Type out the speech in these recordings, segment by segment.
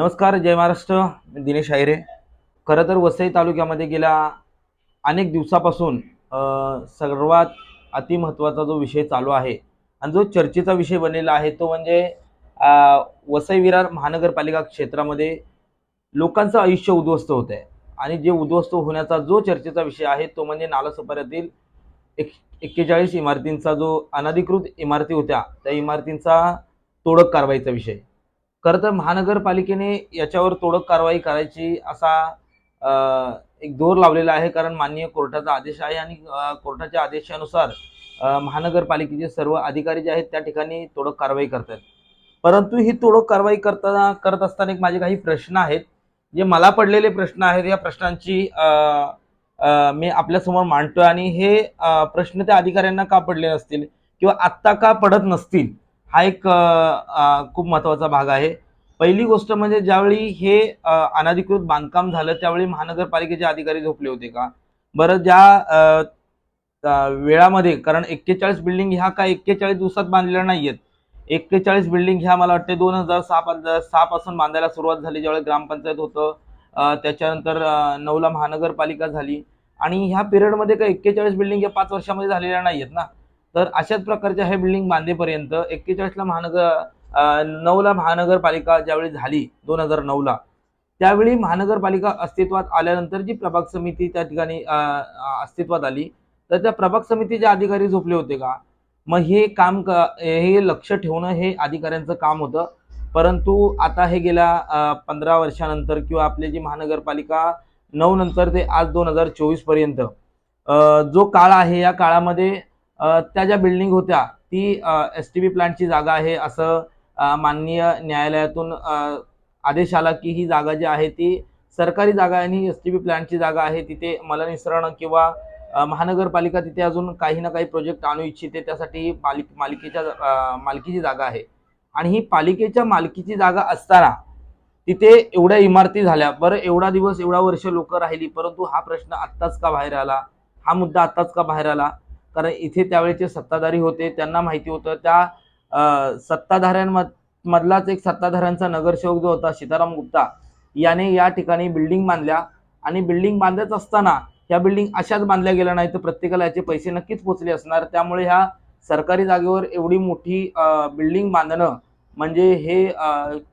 नमस्कार जय महाराष्ट्र. मी दिनेश आयरे. खरं तर वसई तालुक्यामध्ये गेल्या अनेक दिवसापासून सर्वात अतिमहत्त्वाचा जो विषय चालू आहे आणि जो चर्चेचा विषय बनलेला आहे तो म्हणजे वसई विरार महानगरपालिका क्षेत्रामध्ये लोकांचं आयुष्य उद्ध्वस्त होत आहे आणि जे उद्ध्वस्त होण्याचा जो चर्चेचा विषय आहे तो म्हणजे नालासोपाऱ्यातील एक एक्केचाळीस इमारतींचा जो अनधिकृत इमारती होत्या त्या इमारतींचा तोडक कारवाईचा विषय. खरं तर महानगरपालिकेने याच्यावर तोडक कारवाई करायची असा एक दोर लावलेला आहे. कारण माननीय कोर्टाचा आदेश आहे आणि कोर्टाच्या आदेशानुसार महानगरपालिकेचे सर्व अधिकारी जे आहेत त्या ठिकाणी तोडक कारवाई करतात परंतु ही तोडक कारवाई करताना करत असताना एक माझे काही प्रश्न आहेत. जे मला पडलेले प्रश्न आहेत या प्रश्नांची मी आपल्यासमोर मांडतोय. आणि हे प्रश्न त्या अधिकाऱ्यांना का पडले नसतील? किंवा आत्ता का पडत नसतील? हा एक खूप महत्त्वाचा भाग आहे. पहिली गोष्ट म्हणजे ज्यावेळी हे अनधिकृत बांधकाम झालं त्यावेळी महानगरपालिकेचे अधिकारी झोपले होते का? बरं ज्या वेळामध्ये कारण एक्केचाळीस बिल्डिंग ह्या काय एक्केचाळीस दिवसात बांधलेल्या नाही आहेत एक्केचाळीस बिल्डिंग ह्या मला वाटते दोन हजार सहा सहा पासून बांधायला सुरुवात झाली ज्यावेळी ग्रामपंचायत होतं त्याच्यानंतर नऊला महानगरपालिका झाली. आणि ह्या पिरियडमध्ये काही एक्केचाळीस बिल्डिंग या पाच वर्षामध्ये झालेल्या नाही आहेत ना? तर अशाच प्रकारच्या हे बिल्डिंग बांधेपर्यंत एक्केचाळीसला महानगर नऊला महानगरपालिका ज्यावेळी झाली दोन हजार नऊला त्यावेळी महानगरपालिका अस्तित्वात आल्यानंतर जी प्रभाग समिती त्या ठिकाणी अस्तित्वात आली तर त्या प्रभाग समितीचे अधिकारी झोपले होते का? मग हे काम क हे लक्ष ठेवणं हे अधिकाऱ्यांचं काम होतं. परंतु आता हे गेल्या पंधरा वर्षानंतर किंवा आपली जी महानगरपालिका नऊ नंतर ते आज दोन हजार चोवीसपर्यंत जो काळ आहे या काळामध्ये त्या ज्या बिल्डिंग होत्या ती एस टी बी प्लांटची जागा आहे असं माननीय न्यायालयातून आदेश आला की ही जागा जी आहे ती सरकारी जागा आणि एस टी बी प्लांटची जागा आहे. तिथे मलनिसरण किंवा महानगरपालिका तिथे अजून काही ना काही प्रोजेक्ट आणू इच्छिते त्यासाठी मालिक मालकीच्या मालकीची जागा आहे. आणि ही पालिकेच्या मालकीची जागा असताना तिथे एवढ्या इमारती झाल्या. बरं एवढा दिवस एवढा वर्ष लोक राहिली परंतु हा प्रश्न आत्ताच का बाहेर आला? हा मुद्दा आत्ताच का बाहेर आला? कारण इथे त्यावेळेचे सत्ताधारी होते त्यांना माहिती होतं. त्या अ, सत्ताधाऱ्यांमधलाच एक सत्ताधाऱ्यांचा नगरसेवक जो होता सीताराम गुप्ता याने या ठिकाणी बिल्डिंग बांधल्या. आणि बिल्डिंग बांधत असताना ह्या बिल्डिंग अशाच बांधल्या गेल्या नाही तर प्रत्येकाला याचे पैसे नक्कीच पोचले असणार. त्यामुळे ह्या सरकारी जागेवर एवढी मोठी बिल्डिंग बांधणं म्हणजे हे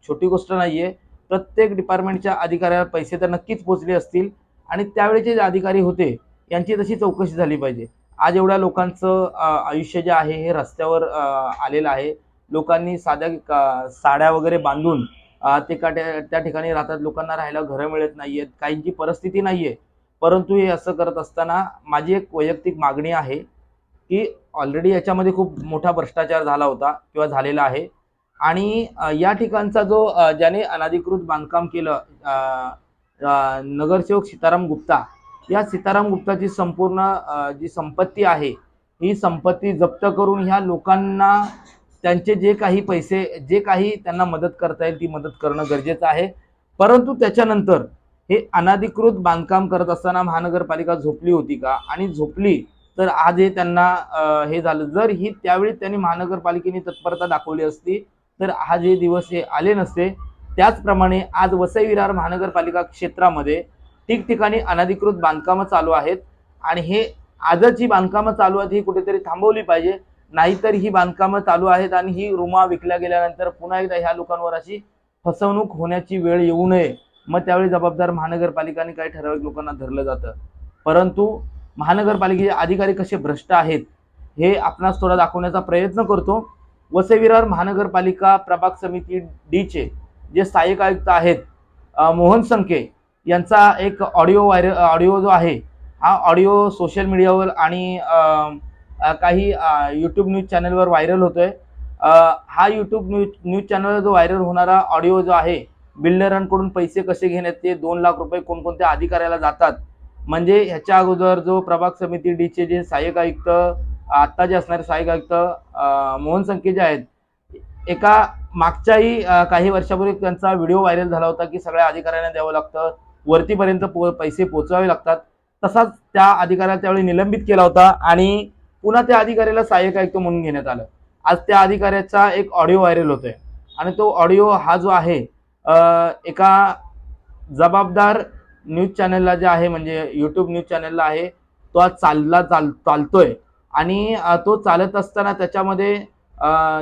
छोटी गोष्ट नाही आहे प्रत्येक डिपार्टमेंटच्या अधिकाऱ्याला पैसे तर नक्कीच पोचले असतील. आणि त्यावेळेचे जे अधिकारी होते यांची तशी चौकशी झाली पाहिजे. आज एवढ्या लोकांचं आयुष्य जे आहे हे रस्त्यावर आलेलं आहे. लोकांनी साध्या का- साड्या वगैरे बांधून ते का त्या ठिकाणी राहतात. लोकांना राहायला घरं मिळत नाही आहेत काहींची परिस्थिती नाही आहे परंतु हे असं करत असताना माझी एक वैयक्तिक मागणी आहे की ऑलरेडी याच्यामध्ये खूप मोठा भ्रष्टाचार झाला होता किंवा झालेला आहे. आणि या ठिकाणचा जो ज्याने अनधिकृत बांधकाम केलं नगरसेवक सीताराम गुप्ता या सीताराम गुप्ताची संपूर्ण जी संपत्ती आहे ही संपत्ती जप्त करून ह्या लोकांना त्यांचे जे काही पैसे जे काही त्यांना मदत करता येईल ती मदत करणं गरजेचं आहे. परंतु त्याच्यानंतर हे अनाधिकृत बांधकाम करत असताना महानगरपालिका झोपली होती का? आणि झोपली तर आज हे त्यांना हे झालं. जर ही त्यावेळी त्यांनी महानगरपालिकेने तत्परता दाखवली असती तर आज हे दिवस हे आले नसते. त्याचप्रमाणे आज वसई विरार महानगरपालिका क्षेत्रामध्ये ठिकठिकाणी अनधिकृत बांधकामं चालू आहेत आणि हे आजच ही बांधकामं चालू आहेत ही कुठेतरी थांबवली पाहिजे. नाहीतर ही बांधकामं चालू आहेत आणि ही रुमा विकल्या गेल्यानंतर पुन्हा एकदा ह्या लोकांवर अशी फसवणूक होण्याची वेळ येऊ नये. मग त्यावेळी जबाबदार महानगरपालिकाने काही ठराविक लोकांना धरलं जातं. परंतु महानगरपालिकेचे अधिकारी कसे भ्रष्ट आहेत हे आपणास थोडा दाखवण्याचा प्रयत्न करतो. वसई विरार महानगरपालिका प्रभाग समिती डीचे जे सहाय्यक आयुक्त आहेत मोहन संके यांचा एक ऑडिओ व्हायरल ऑडिओ जो आहे हा ऑडिओ सोशल मीडियावर आणि काही यूट्यूब न्यूज चॅनलवर व्हायरल होतो आहे हा यूट्यूब न्यूज न्यूज चॅनलवर जो व्हायरल होणारा ऑडिओ जो आहे बिल्डरांकडून पैसे कसे घेण्यात ते दोन लाख रुपये कोणकोणत्या अधिकाऱ्याला जातात म्हणजे ह्याच्या अगोदर जो प्रभाग समिती डीचे जे सहाय्यक आयुक्त आत्ता जे असणारे सहाय्यक आयुक्त मोहन संके जे आहेत एका मागच्याही काही वर्षापूर्वी त्यांचा व्हिडिओ व्हायरल झाला होता की सगळ्या अधिकाऱ्यांना द्यावं लागतं वरतीपर्यंत पो पैसे पोचवावे लागतात. तसाच त्या अधिकाऱ्याला त्यावेळी निलंबित केला होता आणि पुन्हा त्या अधिकाऱ्याला सहाय्यक आयुक्त म्हणून घेण्यात आलं. आज त्या अधिकाऱ्याचा एक ऑडिओ व्हायरल होतोय. आणि तो ऑडिओ हा जो आहे एका जबाबदार न्यूज चॅनलला जे आहे म्हणजे यूट्यूब न्यूज चॅनलला आहे तो आज चालला चाल चालतोय. आणि तो चालत असताना त्याच्यामध्ये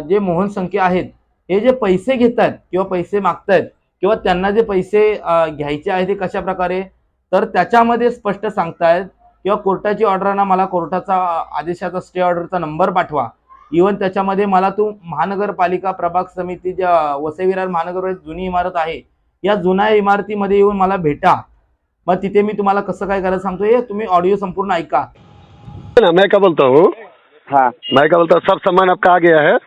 जे मोहन संख्या आहेत हे जे पैसे घेतात किंवा पैसे मागतायत किंवा त्यांना जे पैसे घ्यायचे आहे ते कशा प्रकारे? तर त्याच्यामध्ये स्पष्ट सांगतायत किंवा कोर्टाची ऑर्डर ना मला कोर्टाचा आदेशाचा स्टे ऑर्डरचा नंबर पाठवा. इवन त्याच्यामध्ये मला तू महानगरपालिका प्रभाग समिती ज्या वसई विरार महानगर जुनी इमारत आहे या जुन्या इमारतीमध्ये येऊन मला भेटा. मग तिथे मी तुम्हाला कसं काय करायचं सांगतो हे तुम्ही ऑडिओ संपूर्ण ऐका. ना मैं क्या बोलता हूँ? हाँ। मैं क्या बोलता हूँ? सब सामान आपका आ गया है।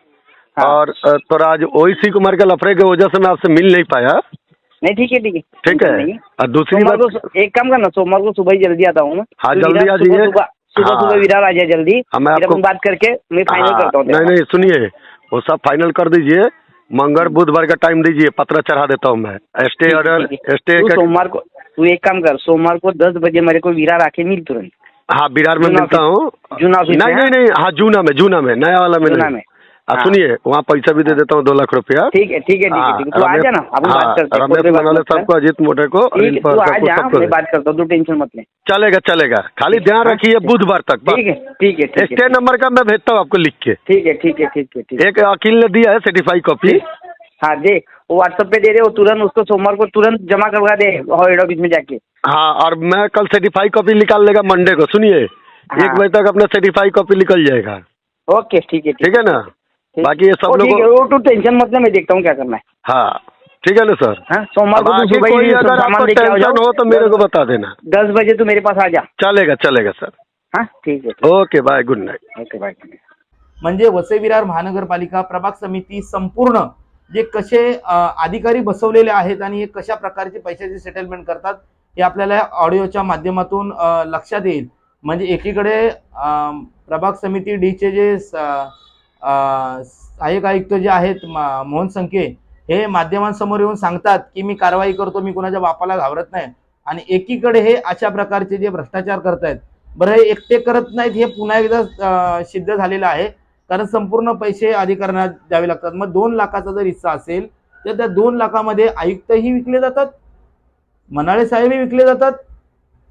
हाँ। और थोड़ा आज ओईसी कुमार के लफड़े की वजह से मैं आपसे मिल नहीं पाया। नहीं ठीक है ठीक है। ठीक है और दूसरी बात एक काम करना सोमवार को सुबह ही जल्दी आता हूँ हाँ, जल्दी आ जाइए। सुबह सुबह हाँ। विरार आ जाए जल्दी। हाँ, मैं आपको- बात करके मैं फाइनल हाँ, करता हूँ नहीं नहीं सुनिए वो सब फाइनल कर दीजिए। मंगल बुधवार का टाइम दीजिए पत्र चढ़ा देता हूँ मैं। स्टे ऑर्डर स्टे सोमवार को तू एक काम कर सोमवार को दस बजे मेरे को विरार आके मिल तुरंत। हाँ विरार में मिलता हूँ। जूना नहीं नहीं नहीं हाँ जूना में जूना में नया वाला में जूना में। हाँ, हाँ। सुनिए वहाँ पैसा भी दे देता हूँ दो लाख रुपया ठीक है ठीक है ठीक है हाँ, है तू आ जाना अपन हाँ, बात करते हैं रमेश मनाले साहब को अजीत मोटे को है तू बात करता हूँ टेंशन मत ले चलेगा चलेगा खाली ध्यान हाँ, रखिए बुधवार तक ठीक है ठीक है स्टे नंबर का मैं भेजता हूँ आपको लिख के ठीक है ठीक है ठीक है एक वकील ने दिया है सर्टिफाइड कॉपी हाँ जी वो व्हाट्सएप पे दे दे वो तुरंत उसको सोमवार को तुरंत जमा करवा दे हेड ऑफ़िस में जाके हाँ और मैं कल सर्टिफाइड कॉपी निकाल लेगा मंडे को सुनिए हाँ। एक बजे तक अपना सर्टिफाइड कॉपी निकल जाएगा ओके ठीक है ठीक है ना। बाकी ये सब ओ, ठीक है लोगों वो तू टेंशन मत ले मैं देखता हूँ क्या करना है. हाँ ठीक है ना सर? हाँ सोमवार को बाकी सुबह कोई ही अगर सामान आपको लेके आ टेंशन जाओ हो तो मेरे को बता देना दस बजे तू मेरे पास आ जा. चलेगा चलेगा सर? हाँ ठीक है ओके बाय गुड नाइट है। ओके बाय म्हणजे वसई विरार महानगरपालिका प्रभाग समिती संपूर्ण जे कसे अ, अधिकारी बसवलेले आहेत आणि हे कशा प्रकारचे पैशाचे सेटलमेंट करतात हे आपल्याला ऑडिओच्या माध्यमातून अ, लक्षात येईल. म्हणजे एकीकडे अ, प्रभाग समिती डीचे जे स- सहाय्यक आयुक्त जे आहेत मोहन संके हे माध्यमांसमोर येऊन सांगतात की मी कारवाई करतो मी कुणाच्या बापाला घाबरत नाही. आणि एकीकडे हे अशा प्रकारचे जे भ्रष्टाचार करतायत बरं हे एकटे करत नाहीत हे पुन्हा एकदा सिद्ध झालेलं आहे. कारण संपूर्ण पैसे अधिकाऱ्यांना द्यावे लागतात. मग दोन लाखाचा जर हिस्सा असेल तर त्या दोन लाखामध्ये आयुक्तही विकले जातात मनाळे साहेबही विकले जातात.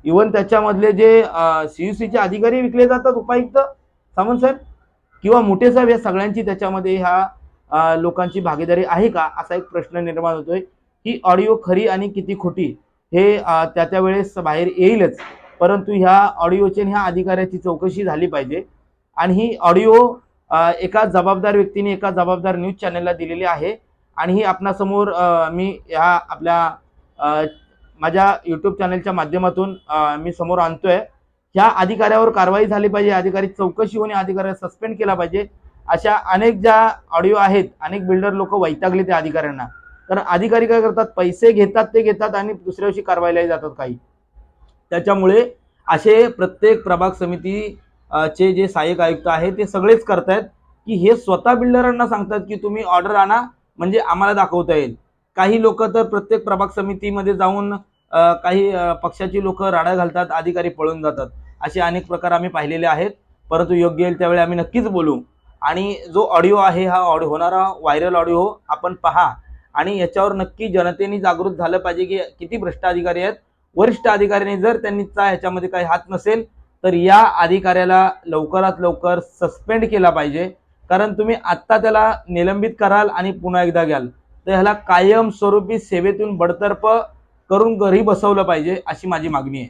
इवन त्याच्यामधले जे सीयूसीचे अधिकारी विकले जातात उपायुक्त सामंत साहेब. किंवा मोठे साहेब या सगळ्यांची त्याच्यामध्ये ह्या लोकांची भागीदारी आहे का असा एक प्रश्न निर्माण होतोय. ही ऑडिओ खरी आणि किती खोटी हे त्या त्या वेळेस बाहेर येईलच. परंतु ह्या ऑडिओची ह्या अधिकाऱ्याची चौकशी झाली पाहिजे. आणि ही ऑडिओ एका जबाबदार व्यक्तीने एका जबाबदार न्यूज चॅनलला दिलेली आहे. आणि ही आपणासमोर मी ह्या आपल्या माझ्या यूट्यूब चॅनलच्या माध्यमातून मी समोर आणतोय. ह्या अधिकाऱ्यावर कारवाई झाली पाहिजे अधिकारी चौकशी होऊन या अधिकाऱ्याला सस्पेंड केला पाहिजे. अशा अनेक ज्या ऑडिओ आहेत अनेक बिल्डर लोक वैतागले त्या अधिकाऱ्यांना. कारण अधिकारी काय करतात पैसे घेतात ते घेतात आणि दुसऱ्या दिवशी कारवाईलाही जातात काही. त्याच्यामुळे असे प्रत्येक प्रभाग समिती चे जे सहाय्यक आयुक्त आहेत ते सगळेच करतायत की हे स्वतः बिल्डरांना सांगतात की तुम्ही ऑर्डर आणा म्हणजे आम्हाला दाखवता येईल. काही लोक तर प्रत्येक प्रभाग समितीमध्ये जाऊन काही पक्षाची लोक राडा घालतात अधिकारी पळून जातात. असे अनेक प्रकार आम्ही पाहिलेले आहेत. परंतु योग्य येईल त्यावेळी आम्ही नक्कीच बोलू. आणि जो ऑडिओ आहे हा ऑडिओ होणारा व्हायरल ऑडिओ आपण पहा. आणि याच्यावर नक्की जनतेने जागृत झालं पाहिजे की किती भ्रष्ट अधिकारी आहेत. वरिष्ठ अधिकाऱ्यांनी जर त्यांचा ह्याच्यामध्ये काही हात नसेल तर या अधिकाऱ्याला लवकरात लवकर सस्पेंड केला पाहिजे. कारण तुम्ही आत्ता त्याला निलंबित कराल आणि पुन्हा एकदा घ्याल. तर ह्याला कायमस्वरूपी सेवेतून बडतर्फ करून घरी बसवलं पाहिजे अशी माझी मागणी आहे.